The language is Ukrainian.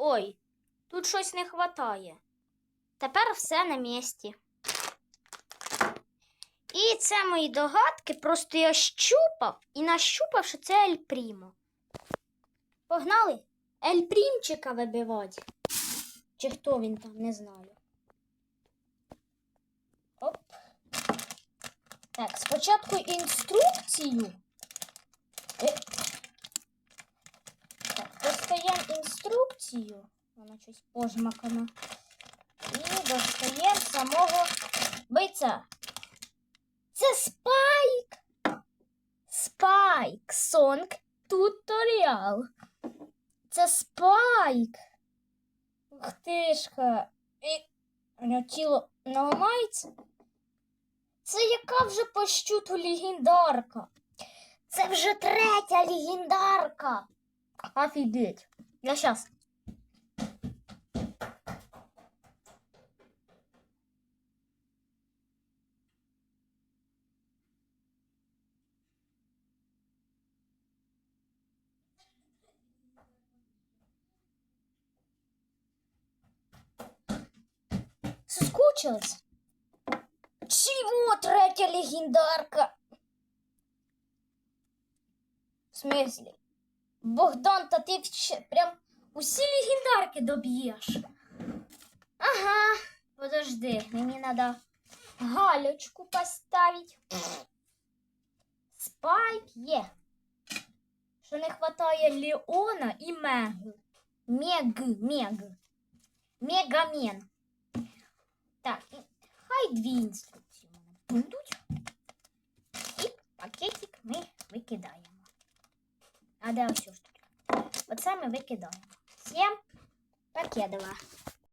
Ой, тут щось не вистачає. Тепер все на місці. І це мої догадки, просто я щупав і нащупав, що це Ель Прімо. Погнали? Ель Прімчика вибивати. Чи хто він там, не знаю. Оп. Так, спочатку інструкцію. Е. Так, достаємо інструкцію. Вона щось пожмакана. І достаємо самого бойця. Це спайк. Спайк. Сонг туторіал. Це спайк. Ух ти ж ха. І у нього тіло не ламається. Це яка вже по щуту легендарка? Це вже третя легендарка. Офігеть. Я щас. Соскучилась? Чего третья легендарка? В смысле? Богдан, та ти прям усі легендарки доб'єш. Ага, подожди, мені надо галочку поставить. Спайк є. Що не хватає Леона і Мег. Мег, Мег. Мегамен. Так, і хай дві інструкції у мене будуть. І пакетик ми викидаємо. А де ось таке? Оце ми викидаємо. Всім пакетова.